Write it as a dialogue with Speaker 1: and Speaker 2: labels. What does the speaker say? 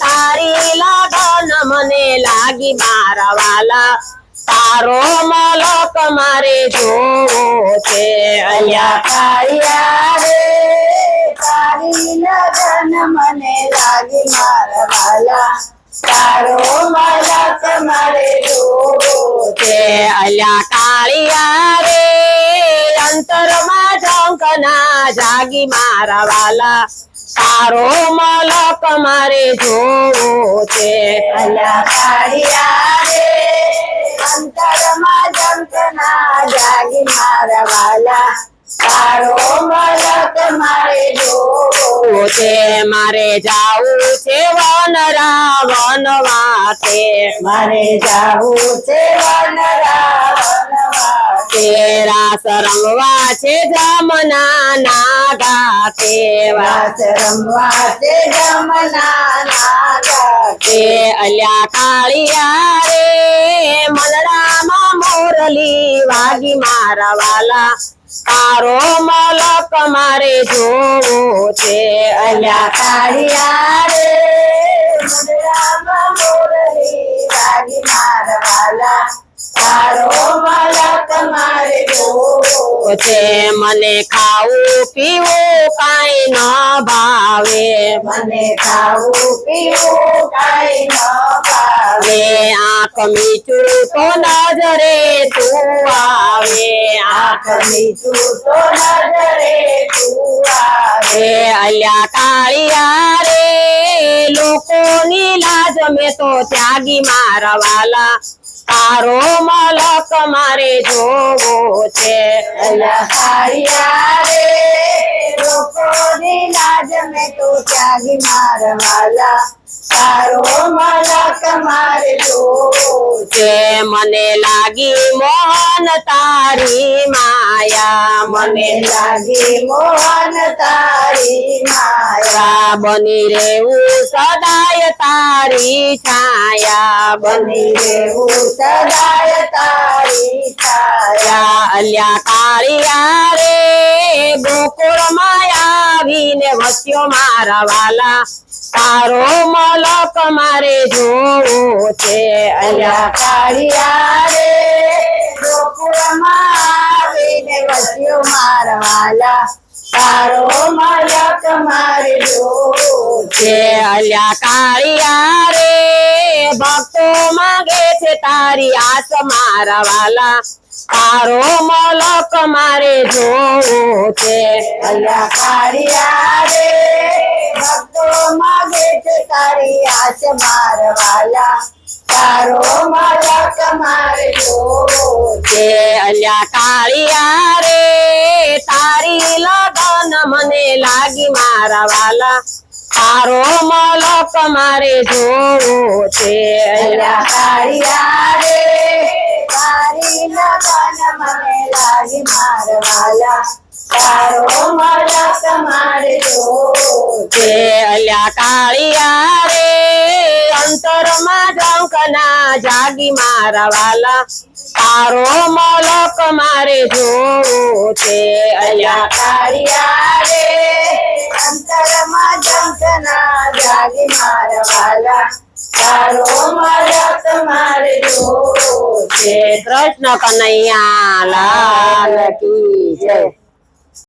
Speaker 1: તારી લગન મને લાગી મારા વાલા. તારો મલક મારે જોવો છે
Speaker 2: અલ્યા કાળિયા રે તારી લગન મને લાગી મારા વાલા. તારો મલક મારે જોવો
Speaker 1: છે. અલ્યા કાળિયા રે અંતરમાં ઝંકના જાગી મારા વાલા. તારો મલક મારે જોવો છે
Speaker 2: અંતરમાં જાગી મારા વાલા. તારો મલક મારે જોવો
Speaker 1: છે મારે જાવું છે વનરા વનવાસે
Speaker 2: મારે જાવું છે વન વનવાસે.
Speaker 1: રાસ છે જમના ના ગાતે
Speaker 2: રાસ રમવા છે જમના ના
Speaker 1: તે અલ્યા કાળિયા રે મલડામાં મોરલી વાગી મારા વાલા. તારો મલક મારે જોવો છે
Speaker 2: અલ્યા. કાળિયા રે મુદ્રામાં મોરલી વાગી મારા વાલા. તારો
Speaker 1: છે મને ખાવું પીવું કઈ ન ભાવે.
Speaker 2: મને ખાવું પીવું કઈ ન ભાવે.
Speaker 1: આંખ મીચું તો નજરે તું આવે. આંખ
Speaker 2: મીચું તો નજરે તું આવે.
Speaker 1: અલ્યા કાળિયા રે લોકોની લાજ મેં તો ત્યાગી મારા વાલા તારો મલક મારે જોવો છે. મને લાગી મોહન તારી માયા.
Speaker 2: મને લાગી મોહન તારી માયા.
Speaker 1: બની રેવું સદાય તારી છાયા. બની
Speaker 2: રહેવું સદાય
Speaker 1: અલ્યા કાળિયા રે ગોકુળમાં આવીને વસ્યો મારા વાલા. તારો મલક મારે જોવો છે. અલ્યા
Speaker 2: કાળિયા રે ગોકુળ આવીને વસ્યો મારા વાલા.
Speaker 1: અલ્યા કાળિયા રે ભક્તો માગે છે તારી આસ મારા વાલા. તારો મલક મારે જોવો છે.
Speaker 2: અલ્યા કાળિયા રે ભક્તો માગે છે તારી આસ મારવાલા. તારો મલક મારે જોવો છે.
Speaker 1: અલ્યા કાળિયા રે તારી લગન મને લાગી મારા વાલા તારો મલક મારે જોવો છે.
Speaker 2: અલ્યા કાળિયા છે
Speaker 1: અલ્યા કાળિયા રે અંતરમાં ઝંકના જાગી મારા વાલા, તારો મલક મારે જોવો છે
Speaker 2: અલ્યા. કાળિયા રે અંતરમાં જંકના જાગી મારા વાલા, તારો મલક મારે જોવો
Speaker 1: છે. કૃષ્ણ કનૈયા લાલ કી જય.